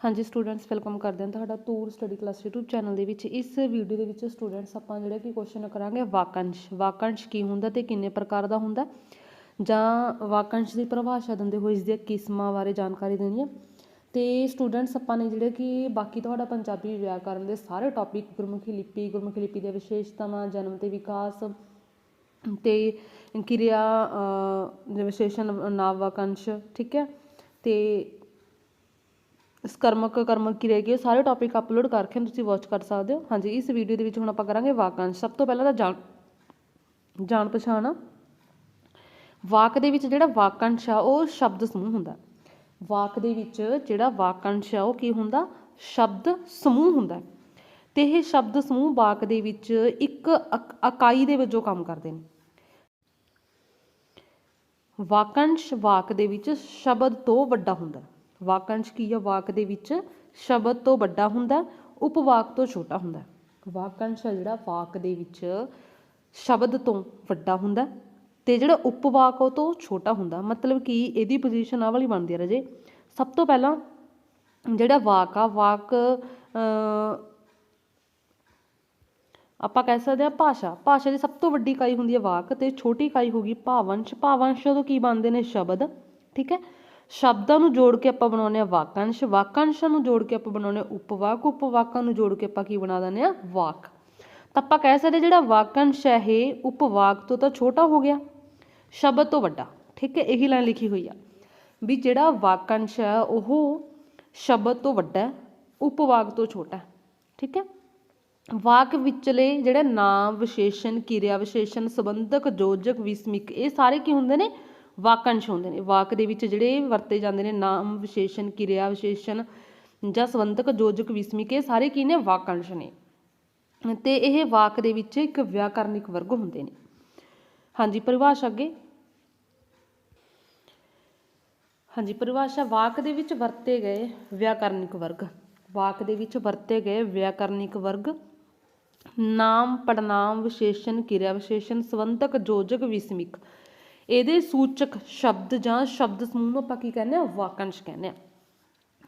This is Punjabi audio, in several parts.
ਹਾਂਜੀ ਸਟੂਡੈਂਟਸ ਵੈਲਕਮ ਕਰਦੇ ਹਾਂ ਤੁਹਾਡਾ ਤੂਰ ਸਟੱਡੀ ਕਲਾਸ YouTube ਚੈਨਲ ਦੇ ਵਿੱਚ। ਇਸ ਵੀਡੀਓ ਦੇ ਵਿੱਚ ਸਟੂਡੈਂਟਸ ਆਪਾਂ ਜਿਹੜਾ ਕਿ ਕੁਐਸਚਨ ਕਰਾਂਗੇ ਵਾਕੰਸ਼। ਵਾਕੰਸ਼ ਕੀ ਹੁੰਦਾ ਤੇ ਕਿੰਨੇ ਪ੍ਰਕਾਰ ਦਾ ਹੁੰਦਾ? ਜਾਂ ਵਾਕੰਸ਼ ਦੀ ਪਰਿਭਾਸ਼ਾ ਦਿੰਦੇ ਹੋਏ ਇਸ ਦੀਆਂ ਕਿਸਮਾਂ ਬਾਰੇ ਜਾਣਕਾਰੀ ਦੇਣੀ ਹੈ। ਤੇ ਸਟੂਡੈਂਟਸ ਆਪਾਂ ਨੇ ਜਿਹੜੇ ਕਿ ਬਾਕੀ ਤੁਹਾਡਾ ਪੰਜਾਬੀ ਵਿਆਕਰਨ ਦੇ ਸਾਰੇ ਟੌਪਿਕ ਗੁਰਮੁਖੀ ਲਿਪੀ ਗੁਰਮੁਖੀ ਲਿਪੀ ਦੀਆਂ ਵਿਸ਼ੇਸ਼ਤਾਵਾਂ ਜਨਮ ਤੇ ਵਿਕਾਸ ਤੇ ਕਿਰਿਆ ਅ, ਦੇ ਵਿਸ਼ੇਸ਼ਣ ਨਾਮ ਵਾਕੰਸ਼ ਠੀਕ ਹੈ? ਤੇ ਸਕਰਮਕ ਕਰਮਕ ਕਿਰਿਆ ਕੀ ਇਹ ਸਾਰੇ ਟੌਪਿਕ ਅਪਲੋਡ ਕਰਕੇ ਤੁਸੀਂ ਵਾਚ ਕਰ ਸਕਦੇ ਹੋ। ਹਾਂਜੀ, ਇਸ ਵੀਡੀਓ ਦੇ ਵਿੱਚ ਹੁਣ ਆਪਾਂ ਕਰਾਂਗੇ ਵਾਕੰਸ਼। ਸਭ ਤੋਂ ਪਹਿਲਾਂ ਤਾਂ ਜਾਣ ਜਾਣ ਪਛਾਣ। ਆ। ਵਾਕ ਦੇ ਵਿੱਚ ਜਿਹੜਾ ਵਾਕੰਸ਼ ਆ, ਉਹ ਸ਼ਬਦ ਸਮੂਹ ਹੁੰਦਾ। ਵਾਕ ਦੇ ਵਿੱਚ ਜਿਹੜਾ ਵਾਕੰਸ਼ ਆ, ਉਹ ਕੀ ਹੁੰਦਾ? ਸ਼ਬਦ ਸਮੂਹ ਹੁੰਦਾ। ਤੇ ਇਹ ਸ਼ਬਦ ਸਮੂਹ ਵਾਕ ਦੇ ਵਿੱਚ ਇੱਕ ਇਕਾਈ ਦੇ ਵਜੋਂ ਕੰਮ ਕਰਦੇ ਨੇ। ਵਾਕਾਂਸ਼ ਵਾਕ ਦੇ ਵਿੱਚ ਸ਼ਬਦ ਤੋਂ ਵੱਡਾ ਹੁੰਦਾ। ਵਾਕੰਸ਼ ਕੀ ਆ? ਵਾਕ ਦੇ ਵਿੱਚ ਸ਼ਬਦ ਤੋਂ ਵੱਡਾ ਹੁੰਦਾ ਉਪਵਾਕ ਤੋਂ ਛੋਟਾ ਹੁੰਦਾ। ਵਾਕੰਸ਼ ਆ ਜਿਹੜਾ ਵਾਕ ਦੇ ਵਿੱਚ ਸ਼ਬਦ ਤੋਂ ਵੱਡਾ ਹੁੰਦਾ ਤੇ ਜਿਹੜਾ ਉਪਵਾਕ ਉਹ ਤੋਂ ਛੋਟਾ ਹੁੰਦਾ। ਮਤਲਬ ਕਿ ਇਹਦੀ ਪੋਜੀਸ਼ਨ ਆ ਵਾਲੀ ਬਣਦੀ ਹੈ ਰਾਜੇ। ਸਭ ਤੋਂ ਪਹਿਲਾਂ ਜਿਹੜਾ ਵਾਕ ਆ ਵਾਕ ਅ, ਆਪਾਂ ਕਹਿ ਸਕਦੇ ਹਾਂ ਭਾਸ਼ਾ। ਭਾਸ਼ਾ ਦੀ ਸਭ ਤੋਂ ਵੱਡੀ ਇਕਾਈ ਹੁੰਦੀ ਹੈ ਵਾਕ ਤੇ ਛੋਟੀ ਇਕਾਈ ਹੋਗੀ ਭਾਵੰਸ਼। ਭਾਵੰਸ਼ ਤੋਂ ਕੀ ਬਣਦੇ ਨੇ? ਸ਼ਬਦ। ਠੀਕ ਹੈ? ਸ਼ਬਦਾਂ ਨੂੰ ਜੋੜ ਕੇ ਆਪਾਂ ਬਣਾਉਂਦੇ ਆ ਵਾਕੰਸ਼, ਵਾਕੰਸ਼ਾਂ ਨੂੰ ਜੋੜ ਕੇ ਆਪਾਂ ਬਣਾਉਂਦੇ ਆ ਉਪਵਾਕ, ਉਪਵਾਕਾਂ ਨੂੰ ਜੋੜ ਕੇ ਆਪਾਂ ਕੀ ਬਣਾ ਦਿੰਦੇ ਆ ਵਾਕ। ਤਾਂ ਆਪਾਂ ਕਹਿ ਸਕਦੇ ਜਿਹੜਾ ਵਾਕੰਸ਼ ਹੈ ਇਹ ਉਪਵਾਕ ਤੋਂ ਤਾਂ ਛੋਟਾ ਹੋ ਗਿਆ, ਸ਼ਬਦ ਤੋਂ ਵੱਡਾ, ਠੀਕ ਹੈ, ਇਹੀ ਲਾਈਨ ਲਿਖੀ ਹੋਈ ਆ। ਵੀ ਜਿਹੜਾ ਵਾਕੰਸ਼ ਹੈ ਉਹ ਸ਼ਬਦ ਤੋਂ ਵੱਡਾ ਹੈ, ਉਪਵਾਕ ਤੋਂ ਛੋਟਾ ਹੈ, ਠੀਕ ਹੈ। ਵਾਕ ਵਿਚਲੇ ਜਿਹੜੇ ਨਾਮ, ਵਿਸ਼ੇਸ਼ਣ, ਕਿਰਿਆ ਵਿਸ਼ੇਸ਼ਣ, ਸੰਬੰਧਕ ਯੋਜਕ ਵਿਸਮਿਕ, ਇਹ ਸਾਰੇ ਕੀ ਹੁੰਦੇ ਨੇ? ਵਾਕੰਸ਼ ਹੁੰਦੇ ਨੇ। ਵਾਕ ਦੇ ਵਿੱਚ ਜਿਹੜੇ ਵਰਤੇ ਜਾਂਦੇ ਨੇ, ਨਾਮ ਵਿਸ਼ੇਸ਼ਣ, ਕਿਰਿਆ ਵਿਸ਼ੇਸ਼ਣ ਜਾਂ ਸੰਬੰਧਕ ਯੋਜਕ ਵਿਸਮਿਕ ਇਹ ਸਾਰੇ ਕੀ ਨੇ? ਵਾਕੰਸ਼ ਨੇ। ਤੇ ਇਹ ਵਾਕ ਦੇ ਵਿੱਚ ਇੱਕ ਵਿਆਕਰਨਿਕ ਵਰਗ ਹੁੰਦੇ ਨੇ। ਹਾਂਜੀ, ਪਰਿਭਾਸ਼ਾ ਅੱਗੇ। ਹਾਂਜੀ, ਪਰਿਭਾਸ਼ਾ ਵਾਕ ਦੇ ਵਿੱਚ ਵਰਤੇ ਗਏ ਵਿਆਕਰਨਿਕ ਵਰਗ। ਵਾਕ ਦੇ ਵਿੱਚ ਵਰਤੇ ਗਏ ਵਿਆਕਰਨਿਕ ਵਰਗ। ਨਾਮ ਪੜਨਾਮ ਵਿਸ਼ੇਸ਼ਣ, ਕਿਰਿਆ ਵਿਸ਼ੇਸ਼ਣ, ਸੰਬੰਧਕ ਯੋਜਕ ਵਿਸਮਿਕ। ਇਹਦੇ ਸੂਚਕ ਸ਼ਬਦ ਜਾਂ ਸ਼ਬਦ ਸਮੂਹ ਨੂੰ ਆਪਾਂ ਕੀ ਕਹਿੰਦੇ ਆ ਵਾਕੰਸ਼ ਕਹਿੰਦੇ ਆ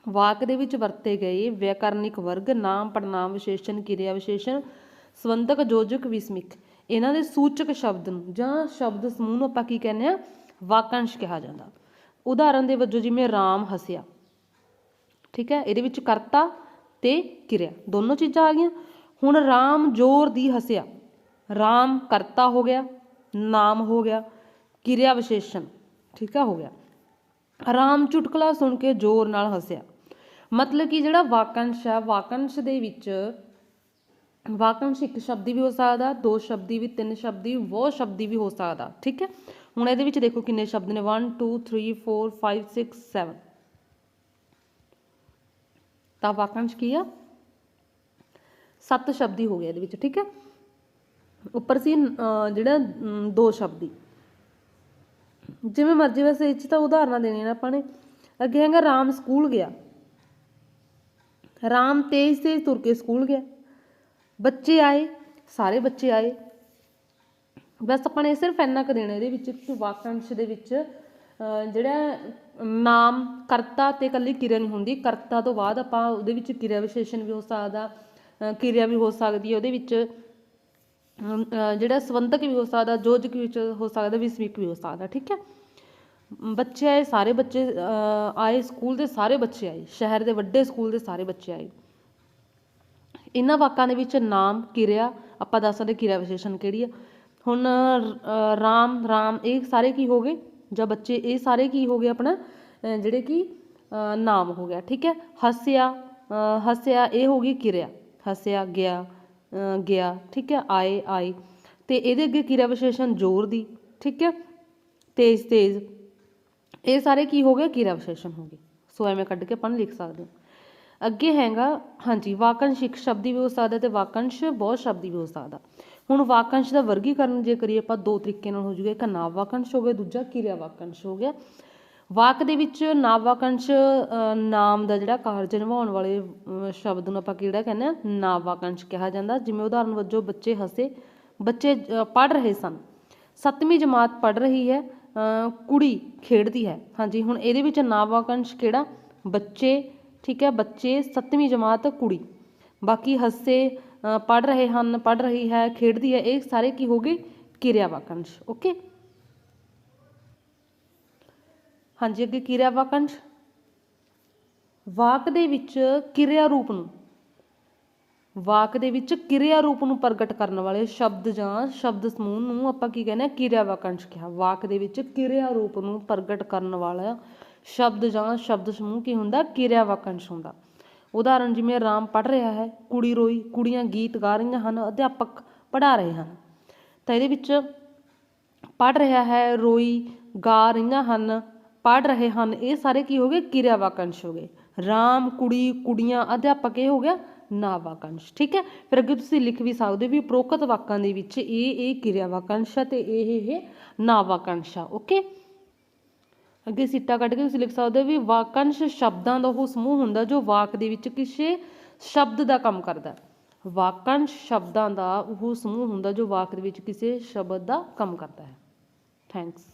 ਵਾਕ ਦੇ ਵਿੱਚ ਵਰਤੇ ਗਏ ਵਿਆਕਰਨਿਕ ਵਰਗ, ਨਾਮ ਪੜਨਾਮ ਵਿਸ਼ੇਸ਼ਣ, ਕਿਰਿਆ ਵਿਸ਼ੇਸ਼ਣ, ਸੰਬੰਧਕ, ਯੋਜਕ, ਵਿਸਮਿਕ। ਇਹਨਾਂ ਦੇ ਸੂਚਕ ਸ਼ਬਦ ਨੂੰ ਜਾਂ ਸ਼ਬਦ ਸਮੂਹ ਨੂੰ ਆਪਾਂ ਕੀ ਕਹਿੰਦੇ ਆ ਵਾਕੰਸ਼ ਕਿਹਾ ਜਾਂਦਾ। ਉਦਾਹਰਨ ਦੇ ਵਜੋਂ ਜਿਵੇਂ ਰਾਮ ਹੱਸਿਆ, ਠੀਕ ਹੈ? ਇਹਦੇ ਵਿੱਚ ਕਰਤਾ ਤੇ ਕਿਰਿਆ। ਦੋਨੋਂ ਚੀਜ਼ਾਂ ਆ ਗਈਆਂ। ਹੁਣ ਰਾਮ ਜ਼ੋਰ ਦੀ ਹੱਸਿਆ। ਰਾਮ ਕਰਤਾ ਹੋ ਗਿਆ, ਨਾਮ ਹੋ ਗਿਆ। ਕਿਰਿਆ ਵਿਸ਼ੇਸ਼ਣ ਠੀਕ ਆ, ਹੋ ਗਿਆ। ਆਰਾਮ ਚੁਟਕਲਾ ਸੁਣ ਕੇ ਜ਼ੋਰ ਨਾਲ ਹੱਸਿਆ। ਮਤਲਬ ਕਿ ਜਿਹੜਾ ਵਾਕੰਸ਼ ਆ, ਵਾਕੰਸ਼ ਦੇ ਵਿੱਚ ਵਾਕੰਸ਼ ਇੱਕ ਸ਼ਬਦੀ ਵੀ ਹੋ ਸਕਦਾ, ਦੋ ਸ਼ਬਦੀ ਵੀ, ਤਿੰਨ ਸ਼ਬਦੀ ਬਹੁਤ ਸ਼ਬਦੀ ਵੀ ਹੋ ਸਕਦਾ। ਠੀਕ ਹੈ? ਹੁਣ ਇਹਦੇ ਵਿੱਚ ਦੇਖੋ ਕਿੰਨੇ ਸ਼ਬਦ ਨੇ। 1 2 3 4 5 6 7 ਤਾਂ ਵਾਕੰਸ਼ ਕੀ ਆ? ਸੱਤ ਸ਼ਬਦੀ ਹੋ ਗਿਆ ਇਹਦੇ ਵਿੱਚ। ਠੀਕ ਹੈ? ਉੱਪਰ ਸੀ ਜਿਹੜਾ ਦੋ ਸ਼ਬਦੀ ਜਿਵੇਂ ਮਰਜ਼ੀ ਵੈਸੇ ਇਹ 'ਚ ਤਾਂ ਉਦਾਹਰਨਾਂ ਦੇਣੀਆਂ ਨੇ ਆਪਾਂ ਨੇ। ਅੱਗੇ ਹੈਗਾ ਰਾਮ ਸਕੂਲ ਗਿਆ। ਰਾਮ ਤੇਜ਼ ਤੇਜ਼ ਤੁਰ ਕੇ ਸਕੂਲ ਗਿਆ। ਬੱਚੇ ਆਏ ਸਾਰੇ ਬੱਚੇ ਆਏ। ਬਸ ਆਪਾਂ ਨੇ ਸਿਰਫ ਇੰਨਾ ਕੁ ਦੇਣਾ ਇਹਦੇ ਵਿੱਚ ਕਿ ਵਾਕੰਸ਼ ਦੇ ਵਿੱਚ ਅਹ, ਜਿਹੜਾ ਨਾਮ ਕਰਤਾ ਤੇ ਇਕੱਲੀ ਕਿਰਿਆ ਨਹੀਂ ਹੁੰਦੀ। ਕਰਤਾ ਤੋਂ ਬਾਅਦ ਆਪਾਂ ਉਹਦੇ ਵਿੱਚ ਕਿਰਿਆ ਵਿਸ਼ੇਸ਼ਣ ਵੀ ਹੋ ਸਕਦਾ ਕਿਰਿਆ ਵੀ ਹੋ ਸਕਦੀ ਹੈ। ਉਹਦੇ ਵਿੱਚ ਜਿਹੜਾ ਸੰਬੰਧਕ ਵੀ ਹੋ ਸਕਦਾ ਯੋਜਕ ਵੀ ਹੋ ਸਕਦਾ, ਵਿਸਮਿਕ ਵੀ ਹੋ ਸਕਦਾ, ਠੀਕ ਹੈ? ਬੱਚੇ ਆਏ, ਸਾਰੇ ਬੱਚੇ ਆਏ, ਸਕੂਲ ਦੇ ਸਾਰੇ ਬੱਚੇ ਆਏ, ਸ਼ਹਿਰ ਦੇ ਵੱਡੇ ਸਕੂਲ ਦੇ ਸਾਰੇ ਬੱਚੇ ਆਏ। ਇਹਨਾਂ ਵਾਕਾਂ ਦੇ ਵਿੱਚ ਨਾਮ, ਕਿਰਿਆ, ਆਪਾਂ ਦੱਸ ਸਕਦੇ ਕਿਰਿਆ ਵਿਸ਼ੇਸ਼ਣ ਕਿਹੜੀ ਆ? ਹੁਣ ਰਾਮ ਰਾਮ, ਇਹ ਸਾਰੇ ਕੀ ਹੋ ਗਏ? ਜਾਂ ਬੱਚੇ, ਇਹ ਸਾਰੇ ਕੀ ਹੋ ਗਏ ਆਪਣਾ? ਜਿਹੜੇ ਕਿ ਨਾਮ ਹੋ ਗਿਆ, ਠੀਕ ਹੈ? ਹੱਸਿਆ ਹੱਸਿਆ, ਇਹ ਹੋ ਗਈ ਕਿਰਿਆ। ਹੱਸਿਆ, ਗਿਆ ਗਿਆ, ਠੀਕ ਹੈ, ਆਏ ਆਏ ਤੇ ਇਹਦੇ ਅੱਗੇ ਕਿਰਿਆ ਵਿਸ਼ੇਸ਼ਣ ਜ਼ੋਰ ਦੀ, ਠੀਕ ਹੈ ਤੇਜ਼ ਤੇਜ਼ ਇਹ ਸਾਰੇ ਕੀ ਹੋ ਗਏ? ਕਿਰਿਆ ਵਿਸ਼ੇਸ਼ਣ ਹੋ ਗਏ। ਸੋ ਐਵੇਂ ਕੱਢ ਕੇ ਆਪਾਂ ਲਿਖ ਸਕਦੇ ਹਾਂ। ਅੱਗੇ ਹੈਗਾ, ਹਾਂਜੀ, ਵਾਕੰਸ਼ ਇੱਕ ਸ਼ਬਦੀ ਵੀ ਹੋ ਸਕਦਾ ਤੇ ਵਾਕੰਸ਼ ਬਹੁਤ ਸ਼ਬਦੀ ਵੀ ਹੋ ਸਕਦਾ ਹੁਣ ਵਾਕੰਸ਼ ਦਾ ਵਰਗੀਕਰਨ ਜੇ ਕਰੀਏ ਆਪਾਂ ਦੋ ਤਰੀਕੇ ਨਾਲ ਹੋ ਜੂਗਾ। ਇੱਕ ਨਾਮ ਵਾਕੰਸ਼ ਹੋ ਗਿਆ, ਦੂਜਾ ਕਿਰਿਆ ਵਾਕੰਸ਼ ਹੋ ਗਿਆ। ਵਾਕ ਦੇ ਵਿੱਚ ਨਾਮ ਨਾਮ ਦਾ ਜਿਹੜਾ ਕਾਰਜ ਨਿਭਾਉਣ ਵਾਲੇ ਸ਼ਬਦ ਨੂੰ ਆਪਾਂ ਕਿਹੜਾ ਕਹਿੰਦੇ ਆ ਨਾਵਾਕੰਸ਼ ਕਿਹਾ ਜਾਂਦਾ। ਜਿਵੇਂ ਉਦਾਹਰਨ ਵਜੋਂ ਬੱਚੇ ਹੱਸੇ, ਬੱਚੇ ਪੜ ਰਹੇ ਸਨ। ਸੱਤਵੀਂ ਜਮਾਤ ਪੜ ਰਹੀ ਹੈ ਕੁੜੀ ਖੇਡਦੀ ਹੈ। ਹਾਂਜੀ, ਹੁਣ ਇਹਦੇ ਵਿੱਚ ਨਾਭਵਾਕੰਸ਼ ਕਿਹੜਾ? ਬੱਚੇ, ਠੀਕ ਹੈ, ਬੱਚੇ, ਸੱਤਵੀਂ ਜਮਾਤ ਕੁੜੀ। ਬਾਕੀ ਹੱਸੇ ਪੜ ਰਹੇ ਹਨ ਪੜ ਰਹੀ ਹੈ, ਖੇਡਦੀ ਹੈ, ਇਹ ਸਾਰੇ ਕੀ ਹੋ ਗਏ? ਕਿਰਿਆ ਵਾਕੰਸ਼ ਓਕੇ ਹਾਂਜੀ, ਅੱਗੇ ਕਿਰਿਆ ਵਾਕੰਸ਼। ਵਾਕ ਦੇ ਵਿੱਚ ਕਿਰਿਆ ਰੂਪ ਨੂੰ, ਵਾਕ ਦੇ ਵਿੱਚ ਕਿਰਿਆ ਰੂਪ ਨੂੰ ਪ੍ਰਗਟ ਕਰਨ ਵਾਲੇ ਸ਼ਬਦ ਜਾਂ ਸ਼ਬਦ ਸਮੂਹ ਨੂੰ ਆਪਾਂ ਕੀ ਕਹਿੰਦੇ ਆ ਕਿਰਿਆ ਵਾਕੰਸ਼ ਕਿਹਾ। ਵਾਕ ਦੇ ਵਿੱਚ ਕਿਰਿਆ ਰੂਪ ਨੂੰ ਪ੍ਰਗਟ ਕਰਨ ਵਾਲਾ ਸ਼ਬਦ ਜਾਂ ਸ਼ਬਦ ਸਮੂਹ ਕੀ ਹੁੰਦਾ? ਕਿਰਿਆ ਵਾਕੰਸ਼ ਹੁੰਦਾ। ਉਦਾਹਰਣ ਜਿਵੇਂ ਰਾਮ ਪੜ ਰਿਹਾ ਹੈ, ਕੁੜੀ ਰੋਈ, ਕੁੜੀਆਂ ਗੀਤ ਗਾ ਰਹੀਆਂ ਹਨ, ਅਧਿਆਪਕ ਪੜ੍ਹਾ ਰਹੇ ਹਨ। ਤਾਂ ਇਹਦੇ ਵਿੱਚ ਪੜ ਰਿਹਾ ਹੈ, ਰੋਈ ਗਾ ਰਹੀਆਂ ਹਨ ਪੜ ਰਹੇ ਹਨ, ਇਹ ਸਾਰੇ ਕੀ ਹੋ ਗਏ? ਕਿਰਿਆ ਵਾਕੰਸ਼ ਹੋ ਗਏ। ਰਾਮ, ਕੁੜੀ, ਕੁੜੀਆਂ, ਅਧਿਆਪਕ ਇਹ ਹੋ ਗਿਆ ਨਾ ਵਾਕੰਸ਼ ਠੀਕ ਹੈ? ਫਿਰ ਅੱਗੇ ਤੁਸੀਂ ਲਿਖ ਵੀ ਸਕਦੇ ਹੋ ਵੀ ਉਪਰੋਕਤ ਵਾਕਾਂ ਦੇ ਵਿੱਚ ਇਹ ਇਹ ਕਿਰਿਆ ਵਾਕੰਸ਼ ਹੈ ਤੇ ਇਹ ਇਹ ਨਾ ਵਾਕੰਸ਼ ਆ, ਓਕੇ? ਅੱਗੇ ਸਿੱਟਾ ਕੱਢ ਕੇ ਤੁਸੀਂ ਲਿਖ ਸਕਦੇ ਹੋ ਵੀ ਵਾਕੰਸ਼ ਸ਼ਬਦਾਂ ਦਾ ਉਹ ਸਮੂਹ ਹੁੰਦਾ ਜੋ ਵਾਕ ਦੇ ਵਿੱਚ ਕਿਸੇ ਸ਼ਬਦ ਦਾ ਕੰਮ ਕਰਦਾ ਵਾਕੰਸ਼ ਸ਼ਬਦਾਂ ਦਾ ਉਹ ਸਮੂਹ ਹੁੰਦਾ ਜੋ ਵਾਕ ਦੇ ਵਿੱਚ ਕਿਸੇ ਸ਼ਬਦ ਦਾ ਕੰਮ ਕਰਦਾ ਹੈ। ਥੈਂਕਸ